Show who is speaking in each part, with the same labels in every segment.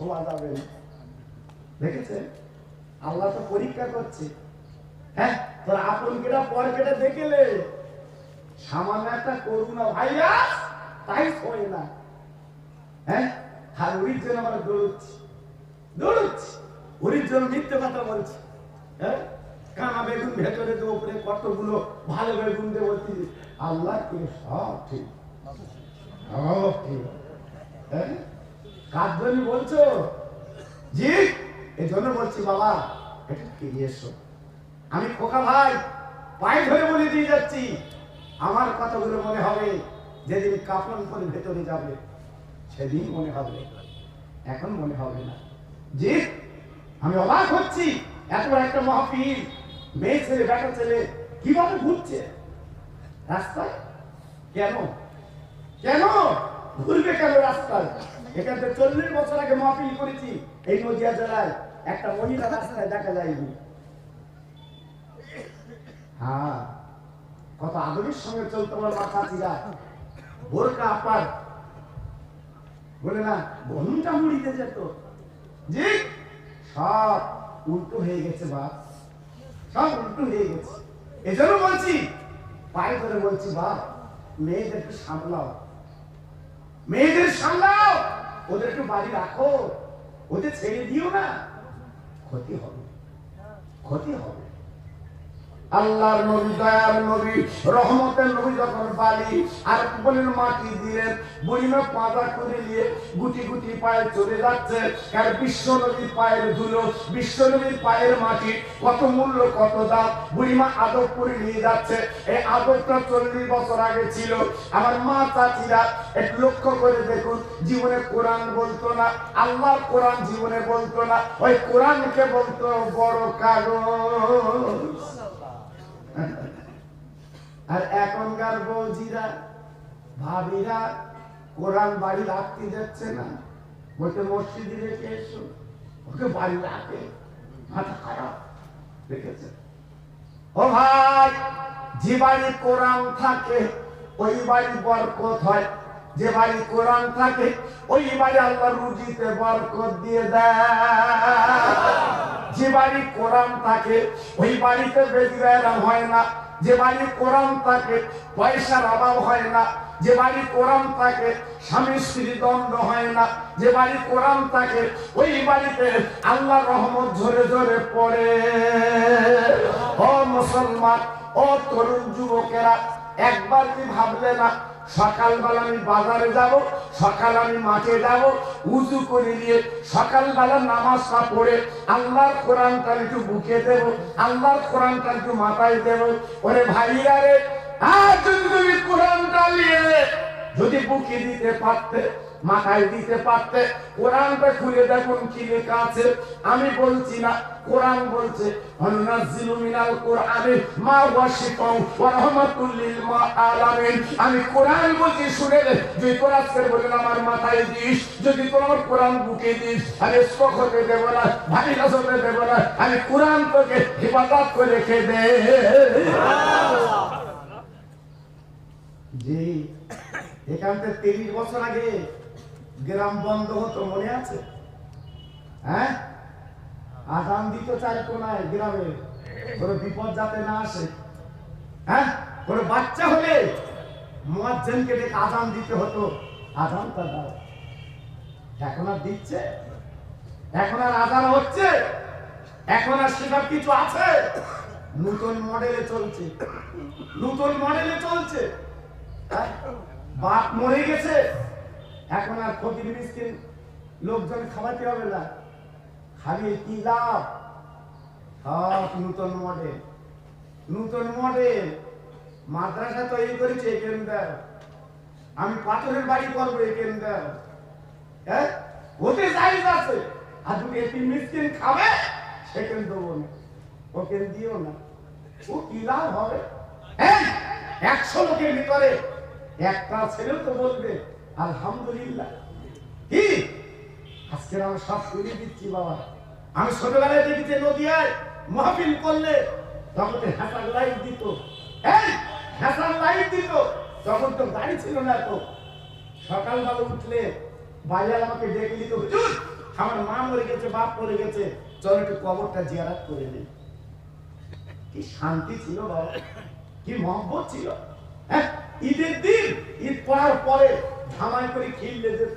Speaker 1: শোয়া যাবে না। দেখেছে আল্লাহ তো পরীক্ষা করছে। হ্যাঁ তোর আপন কেটা পর কেটে দেখেলে? সামান্য একটা ভাইয়া, তাই শোয় না। হ্যাঁ আর ওরির জন্য আমরা ওরির জন্য মিথ্যে কথা বলছি। হ্যাঁ কানা বেগুন ভেতরে দেবো, উপরে কতগুলো ভালো বেগুন বলছি আল্লাহ কি সব ঠিক। সব ঠিক। হ্যাঁ? কার বলছো? জি, এই জন্য বলছি বাবা একটু ফিরে এসো? আমি খোকা ভাই, পায়ে ধরে বলে দিয়ে যাচ্ছি। আমার কথাগুলো মনে হবে, যেদিন কাপন করে ভেতরে যাবে, সেদিন মনে হবে। এখন মনে হবে না। জি, আমি অবাক হচ্ছি, এত একটা মহাপীর মেয়ে ছেলে, বেটা ছেলে, কীভাবে ঘুরছে? রাস্তায়? কেন? কেন? ঘুরবে কেন রাস্তায়? এখান চল্লিশ বছর আগে মাহফিল করেছি, এই নদিয়া জেলায়। একটা মহিলা রাস্তায় দেখা যায়নি। হ্যাঁ কত আদরের সঙ্গে চলতে পারে বোরকা আপার। বলে না ঘুমটা মুড়িতে যেত। জি, সব উল্টো হয়ে গেছে বাপ। সব উল্টো হয়ে গেছে। এজন্য বলছি, পায়ে ধরে বলছি, বাপ, মেয়েদেরকে সামলাও। মেয়েদের সামলাও! ওদের একটু বাড়ি রাখো। ওদের ছেড়ে দিও না। ক্ষতি হবে। ক্ষতি হবে। আল্লাহর নবী, দয়ার নবী, রহমতের নবী যখন বালি আর বলেন মাটি দিলেন করে গুটি গুটি পায়ে চলে যাচ্ছে। কার বিশ্ব নবীর পায়ের ধুলো, বিশ্ব নবীর পায়ের মাটি, কত মূল্য, কত দাম, বুড়িমা করে নিয়ে যাচ্ছে। এই চল্লিশ বছর আগে ছিল। আমার মা চাচিরা একটু লক্ষ্য করে দেখুন, জীবনে কোরআন বলতো না, আল্লাহর কোরআন জীবনে বলতো না। ওই কোরআনকে বলতো, বড় কাগজ। আর এখনকার বৌজিরা, ভাবিরা কোরআন বাড়ি রাখতে যাচ্ছে না। বলতে মসজিদে রেখে এসো। ওকে বাড়ি রাখে। মাথা খারাপ ও ভাই, যে বাড়ি কোরআন থাকে, ওই বাড়ি বরকত হয়। যে বাড়ি কোরআন থাকে, ওই বাড়ি আল্লাহ রুজিতে বরকত দিয়ে দেয়। বাড়ি কোরআন থাকে, ওই বাড়িতে বেদিরাম হয় না। যে বাড়ি কোরআন থাকে, পয়সার অভাব হয় না। যে বাড়ি কোরআন থাকে, স্বামী স্ত্রী দ্বন্দ্ব হয় না। যে বাড়ি কোরআন থাকে, ওই বাড়িতে আল্লাহ রহমত ঝরে ঝরে পড়ে। ও মুসলমান, ও তরুণ যুবকেরা, একবার কি ভাবলে না সকালবেলা আমি বাজারে যাব, সকাল আমি মাঠে যাব উঁচু করে নিয়ে সকালবেলা নামাজটা পড়ে আল্লাহর কোরআনটা একটু বুকে দেব, আল্লাহর কোরআনটা একটু মাথায় দেব। ওরে ভাই আর তুমি তুমি কোরআনটা নিয়ে যদি বুকে দিতে পারতে মাথায় দিতে পারতে। কোরআনটা খুলে দেখুন কি লেখা আছে। আমি বলছি না কোরআন বলছে মিনাল কোরআনে মা ওয়া ওয়া রাহমাতুল লিল আলামিন আমি কোরআন বলছি শুনে যদি তোর আজকে বলেন আমার মাথায় দিস যদি তোর আমার কোরআন বুকে দিস আমি হতে দেব না ভারী হতে দেব না আমি কোরআন তোকে হেফাজত করে রেখে দে জি এখান থেকে তিরিশ বছর আগে গ্রাম বন্ধ হতো মনে আছে? হ্যাঁ? আদান দিত চার কোনায় গ্রামে। কোনো বিপদ যাতে না আসে। হ্যাঁ? কোনো বাচ্চা হলে মুয়াজ্জিনকে ডেকে আদান দিতে হতো। আদানটা দাও। এখন আর দিচ্ছে? এখন আর আদান হচ্ছে? এখন আর সেসব কিছু আছে? নতুন মডেলে চলছে। নতুন মডেলে চলছে। হ্যাঁ? বাপ মরে গেছে। এখন আর ফকির মিসকিন লোকজন খাওয়াতে হবে না। খালি কি লাভ সব নূতন মডেল নতুন মডেল মাদ্রাসা তৈরি করেছে কেন্দ্র। আমি পাথরের বাড়ি করব এই কেন্দ্র। হ্যাঁ? ওতে জায়জ আছে। আর তুমি একটি মিসকিন খাবে সেকেন্ড দেবো না ওকে দিও না। ও কি লাভ হবে। হ্যাঁ? একশো লোকের ভিতরে। একটা ছেলেও তো বলবে। আলহামদুলিল্লাহ। কি? আজকে আমি সব করে দিচ্ছি বাবা। আমি ছোটবেলায় দেখেছি নদিয়ায় মহাবিল করলে তখন হ্যাসার লাইট দিত। এই হ্যাসার লাইট দিত। তখন তো গাড়ি ছিল না তো। সকালবেলা উঠলে বাইরে আমাকে ডেকে দিত হুজুর, আমার মা মরে গেছে, বাপ মরে গেছে। চল একটু কবরটা জিয়ারাত করে নেই কি শান্তি ছিল, বাবা। কি মহব্বত ছিল। হ্যাঁ? ঈদের দিন, ঈদ পড়ার পরে ধামাই করে খিললে যেত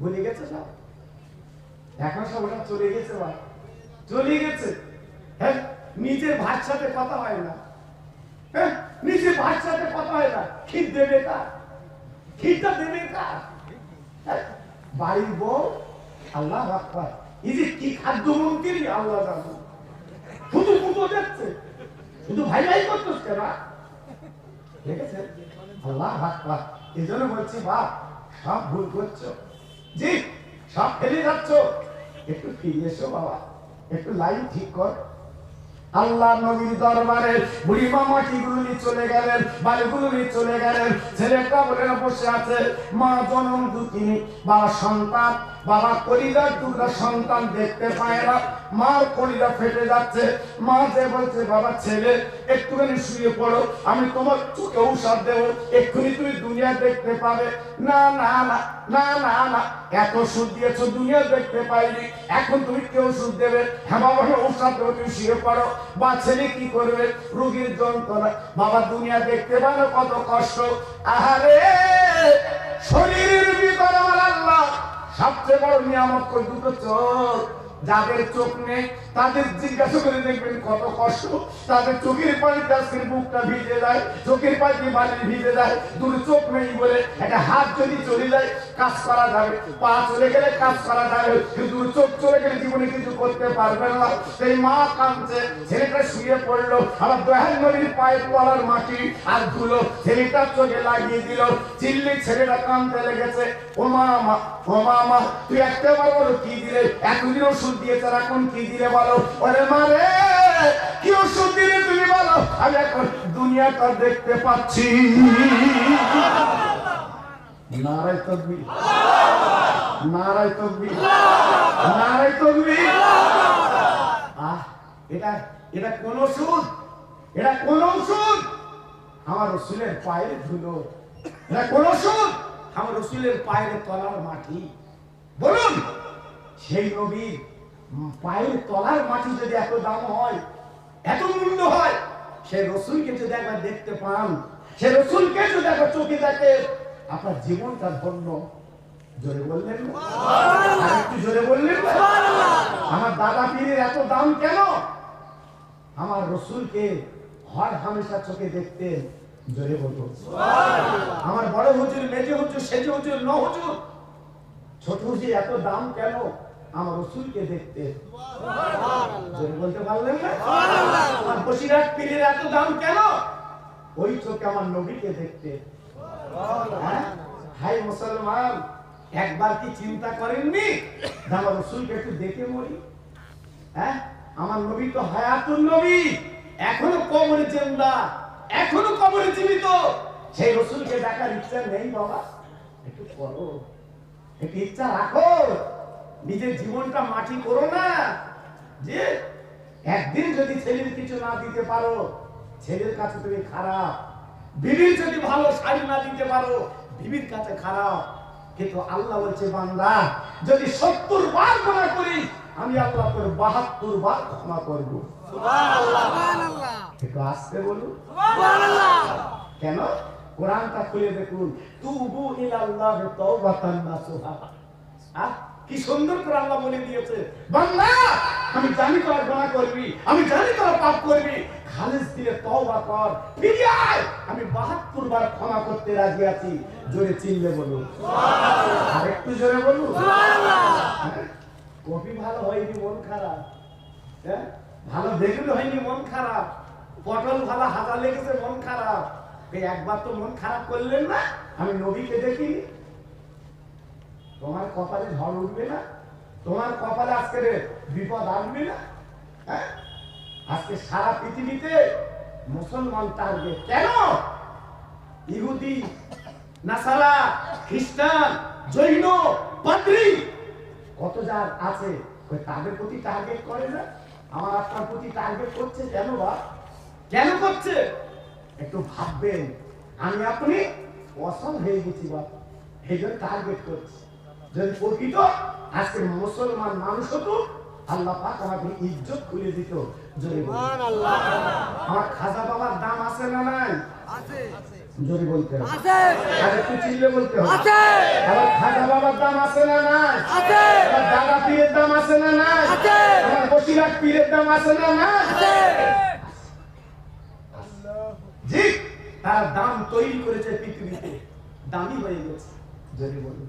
Speaker 1: ভুলে গেছে সব? এখন সব ওটা চলে গেছে বা? চলে গেছে। হ্যাঁ নিজের সাথে কথা হয় না। হ্যাঁ নিজের সাথে কথা হয় না। খির দেবে কার? খিরটা দেবে কার? হ্যাঁ? বাড়ির বউ, আল্লাহ আকবার। এই যে কি খাদ্য মন্ত্রী আল্লাহ জানো। শুধু পুজো যাচ্ছে শুধু ভাই ভাই করতেছ কেন এই জন্য বলছি সব ভুল জি, সব ফেলে যাচ্ছ। একটু ফিরে এসো বাবা, একটু লাইন ঠিক কর। আল্লাহ নবীর দরবারে বুড়ি মা মাটিগুলো নিয়ে চলে গেলেন বাড়িগুলো নিয়ে চলে গেলেন ছেলেটা বলে বসে আছে, মা জনম দুঃখিনী, বা সন্তান। বাবা কলিজার টুকরা সন্তান দেখতে পায় না। মার কলিজা ফেটে যাচ্ছে। মা যে বলছে, বাবা, ছেলে, একটুখানি শুয়ে পড়ো। আমি তোমার চোখে ঔষধ দেবো। এক্ষুনি তুমি দুনিয়া দেখতে পাবে। না না না না না না। এত ওষুধ দিয়েছ, দুনিয়া দেখতে পাইনি। এখন তুমি কি ওষুধ দেবে? হ্যাঁ বাবা আমি ঔষধ দেবো, তুমি শুয়ে পড়ো। বা ছেলে কি করবে? রোগীর যন্ত্রণা। বাবা, দুনিয়া দেখতে পারো কত কষ্ট। আহারে, শরীরের ভিতরে আল্লাহ সবচেয়ে বড় নিয়ামত কই? দুটো চোখ। যাদের চোখ নেই, তাদের জিজ্ঞাসা করে দেখবেন কত কষ্ট। তাদের চোখের পানিতে আজকের বুকটা ভিজে যায়, চোখের পানিতে পানি ভিজে যায়। দুটো চোখ নেই বলে একটা হাত যদি চলে যায়, কাজ করা যাবে। পা চলে গেলে কাজ করা যাবে। কিন্তু চোখ চলে গেলে জীবনে কিছু করতে পারবে না। সেই মা কাঁদছে, ছেলেটা শুয়ে পড়ল। আবার দয়াল নদীর পায়ের তলার মাটি আর ধুলো ছেলেটার চোখে লাগিয়ে দিল। চিল্লি ছেলেটা কাঁদতে লেগেছে। ও মা মা, ও মা তুই একটা বার বলো কি দিলে? এতদিন ওষুধ দিয়েছে আর এখন কি দিলে বলো? ওরে মা রে, কি ওষুধ দিলে তুমি বলো? আমি এখন দুনিয়াটা দেখতে পাচ্ছি। নারায় তকবীর। নারায় তকবীর। নারায় তকবীর। আহ, এটা এটা কোন ওষুধ? এটা কোন ওষুধ? আমার রসুলের পায়ের ধুলো। এটা কোন ওষুধ? আমার রসুলের পায়ের তলার মাটি। বলুন, সেই নবীর পায়ের তলার মাটি যদি এত দাম হয় এত মূল্য হয় সেই রসুলকে যদি একবার দেখতে পান সে রসুলকে যদি একবার চোখে দেখে আপনার জীবনটা ধন্য। জোরে বললেন? একটু জোরে বললেন? আমার দাদা পীরের এত দাম কেন? আমার রসুলকে হর হামেশা চোখে দেখতেন জোরে বলতো আমার বড় হুজুর মেজে হুজুর সেজে হুজুর ন হুজুর ছোট হুজুর এত দাম কেন? আমার রসুলকে দেখতে। বলতে পারলেন না? আমার বসিরহাট পীরের এত দাম কেন? ওই চোখে আমার নবীকে দেখতে। হ্যাঁ? হাই মুসলমান একবার কি চিন্তা করেননি? আমার রসুলকে একটু দেখে মরি। হ্যাঁ? আমার নবী তো হায়াতুল নবী। এখনও কবরে জিন্দা এখনও কবরে জীবিত। সেই রসুলকে দেখার ইচ্ছা নেই বাবা। একটু করো। একটু ইচ্ছা রাখো। নিজের জীবনটা মাটি করো না। যে একদিন যদি ছেলের কিছু না দিতে পারো ছেলের কাছে তুমি খারাপ। বিবির যদি ভালো শাড়ি না দিতে পারো বিবির কাছে খারাপ। কিন্তু আল্লাহ বলছে বান্দা যদি সত্তর বার গুণা করি আমি আল্লাহ তোর বাহাত্তর বার ক্ষমা করব। একটু আসতে বলুন। কেন? কোরআনটা খুলে দেখুন। তুবু ইলাল্লাহি তাওবাতান নাসুহা। আহ, কি সুন্দর করে আল্লাহ বলে দিয়েছে। বান্দা আমি জানি তোরা গুনাহ করবি আমি জানি তোরা পাপ করবি। খালিস দিয়ে তওবা কর। ফিরে আয়। আমি 72 বার ক্ষমা করতে রাজি আছি। জোরে চিনলে বলুন। আর একটু জোরে বলুন। হ্যাঁ? কফি ভালো হয়নি মন খারাপ। হ্যাঁ? ভালো দেখলে হয়নি মন খারাপ। পটল ভালো হাতা লেগেছে মন খারাপ। একবার তো মন খারাপ করলেন না? আমি নবীকে দেখি তোমার কপালে ঝড় উঠবে না? তোমার কপালে আজকে রে বিপদ আসবে না? হ্যাঁ? আজকে সারা পৃথিবীতে মুসলমান টার্গেট কেন? ইহুদি, নাসারা, খ্রিস্টান, জৈন, পাদ্রী, কত যার আছে তাদের প্রতি টার্গেট করে না? আমার আপনার প্রতি টার্গেট করছে কেন বা? কেন করছে? একটু ভাববেন। আমি আপনি অসম হয়ে গেছি বা, এই জন্য টার্গেট করছি। যদি প্রকৃত আজকে মুসলমান মানুষ হতো আল্লাহ পাক আমাকে ইজ্জত খুলে দিত। জোরে। আমার খাজা বাবার দাম আছে না নাই? জোরে বলতে হবে। আর একটু চিল্লে বলতে হবে। আমার খাজা বাবার দাম আছে না নাই? আমার দাদা পীরের দাম আছে না নাই? আমার বসিরাট পীরের দাম আছে না নাই? জি তার দাম তৈরি করেছে পৃথিবীতে। দামি হয়ে গেছে। যদি বলুন।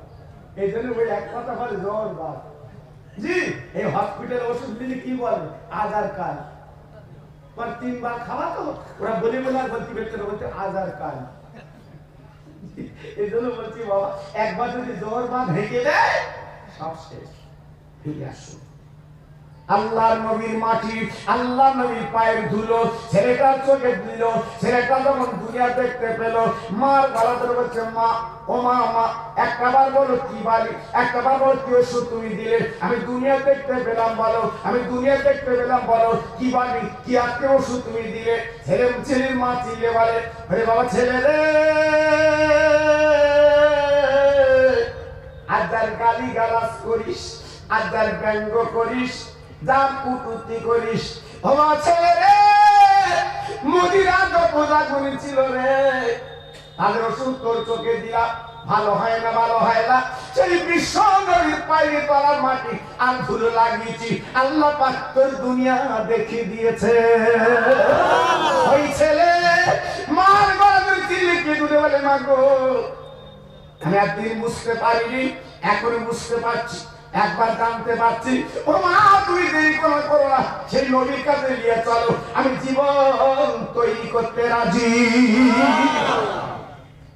Speaker 1: এই জন্য ওই এক কথা বলে, জ্বর বার জি, এই হসপিটাল ওষুধ দিলে কি বলে? আধার কার্ড। পর তিনবার খাওয়া তো? ওরা বলে বলে আর বলতে না বলতে আধার কার্ড। এই জন্য বলছি বাবা, একবার যদি জ্বর বাঁধ ভেঙে দেয়, সব শেষ। ফিরে আসুন। আল্লাহর নবীর মাটি আল্লাহ নবীর পায়ের ধুলো, ছেলেটার চোখে দিল, ছেলেটা যখন দুনিয়া দেখতে পেল, মার গলা ধরে বলছে, মা, ও মা মা একটাবার বলো কি বাড়ি একটাবার বলো কি ওষুধ তুমি দিলে, আমি দুনিয়া দেখতে পেলাম বলো, আমি দুনিয়া দেখতে পেলাম বলো, কি বাড়ি কি আজকে ওষুধ তুমি দিলে? ছেলে ছেলের মা চিল্লে বলে আরে বাবা ছেলে রে আজার গালি গালাস করিস আজার ব্যঙ্গ করিস যা কুটুতি করিস। হওয়া ছেলে রে, মুদিরা তো পূজা করেছিল রে। তাদের ওষুধ তোর চোখে দিলা ভালো হয় না, ভালো হয় না। সেই বিশ্ব পায়ে তলার মাটি আর ধুলো লাগিয়েছি। আল্লাহ পাক তোর দুনিয়া দেখে দিয়েছে। ওই ছেলে, মার গলা ধরে চিল্লিকে দূরে বলে মাগো আমি একদিন বুঝতে পারিনি এখন বুঝতে পারছি। একবার জানতে পারছি। ও মা, তুমি দেরি কোনো করো না, সেই নবীর কাছে নিয়ে চলো। আমি জীবন তৈরি করতে রাজি।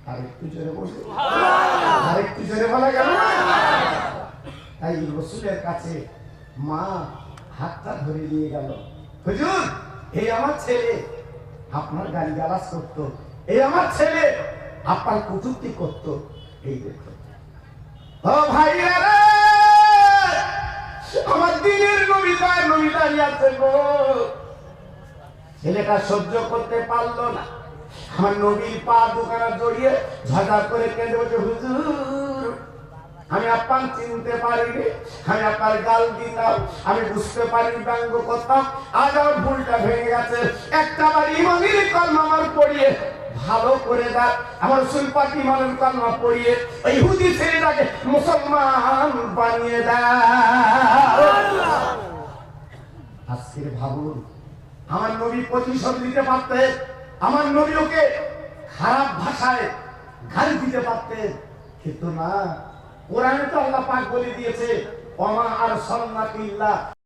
Speaker 1: আরেকটু জোরে বলুন আরেকটু জোরে বলা গেল তাই রসুলের কাছে মা হাতটা ধরে নিয়ে গেল। হুজুর, এই আমার ছেলে আপনার গাড়ি গালাস করতো। এই আমার ছেলে আপনার কুটুক্তি করতো। এই দেখো। ও ভাইরা রে! ছেলেটা সহ্য করতে পারল না। আমার নবীর পা দোকানে জড়িয়ে করে কেঁদে বলছে, হুজুর, আমি চিনতে পারিনি। আমি আপনার গাল দিতাম। আমি বুঝতে পারিনি ব্যঙ্গ করতাম আজ আমার ভুলটা ভেঙে গেছে। একটা বার ইমানের কর্ম আমার পড়িয়ে ভালো করে দেয় আমার সুলপাক ইমানের কর্ম পড়িয়ে ওই হুদি ছেলেটাকে মুসলমান বানিয়ে দেয় আজকের ভাবুন। আমার নবী প্রতিশোধ দিতে পারতে, আমার নবী ওকে খারাপ ভাষায় গালি দিতে পারতে। কিন্তু না, কোরআনে তো আল্লাহ পাক বলে দিয়েছে অমা আর সন্নাতিল্লাহ